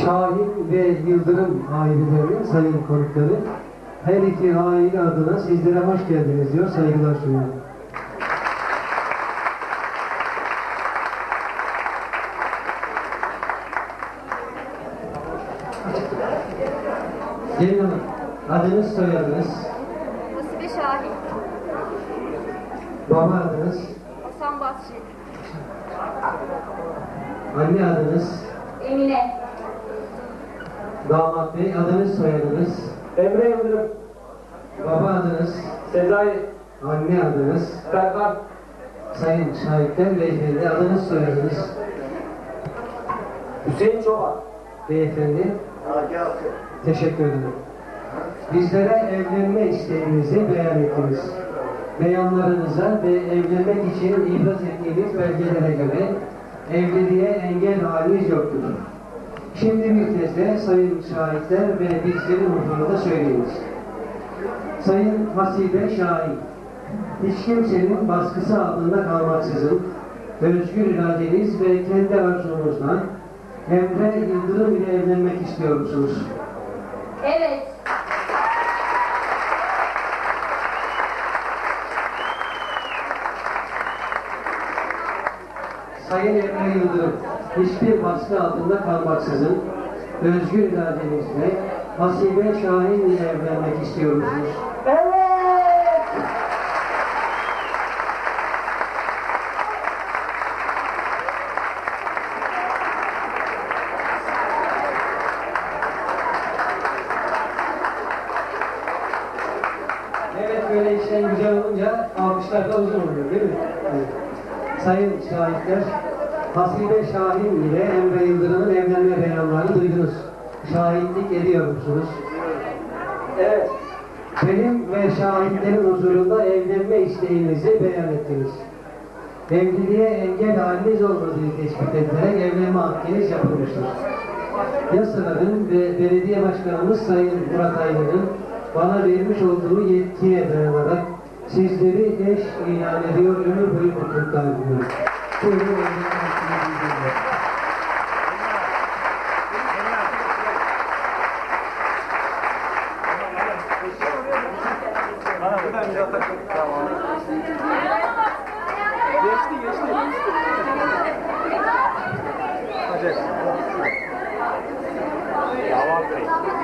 Şahin ve Yıldırım ailelerinin sayın konukları her iki aile adına sizlere hoş geldiniz diyor, saygılar sunuyorum. Gelin Hanım, adınız, soyadınız, Hasibe Şahin, baba adınız, Hasan Basri, anne adınız, Emine, damat bey adınız, soyadınız, Emre Yıldırım, baba adınız, Sezai, anne adınız, Serkan, sayın şahitler, beyefendi adınız, soyadınız, Hüseyin Çoban, beyefendi, teşekkür ederim. Bizlere evlenme isteğinizi beyan ettiniz. Beyanlarınıza ve evlenmek için ibraz ettiğiniz belgelere göre evliliğe engel haliniz yoktur. Şimdi bir kez de sayın şahitler ve bizlerin huzurunda söyleyiniz. Sayın Hasibe Şahin, hiç kimsenin baskısı altında kalmaksızın özgür iradeniz ve kendi arzunuzla Emre Yıldırım ile evlenmek istiyor musunuz? evet, Sayın Emre Yıldırım, hiçbir baskı altında kalmaksızın özgür iradenizle Hasibe Şahin ile evlenmek istiyor musunuz? Evet! Evet böyle işten güzel olunca alkışlar da uzun oluyor değil mi? Evet. Sayın şahitler, Hasibe Şahin ile Emre Yıldırım'ın evlenme beyanlarını duydunuz. Şahitlik ediyor musunuz? Evet, Benim ve şahitlerin huzurunda evlenme isteğinizi beyan ettiniz. Evliliğe engel haliniz olmadığı tespit edilerek evlenme hakkınız yapılmıştır. Yasaların ve belediye başkanımız Sayın Murat Aydın'ın bana vermiş olduğu yetkiye dayanarak sizleri eş ilan ediyor, ömür boyu mutluluklar diliyorum. Geçti geçti. Hadi. Yalan Bey.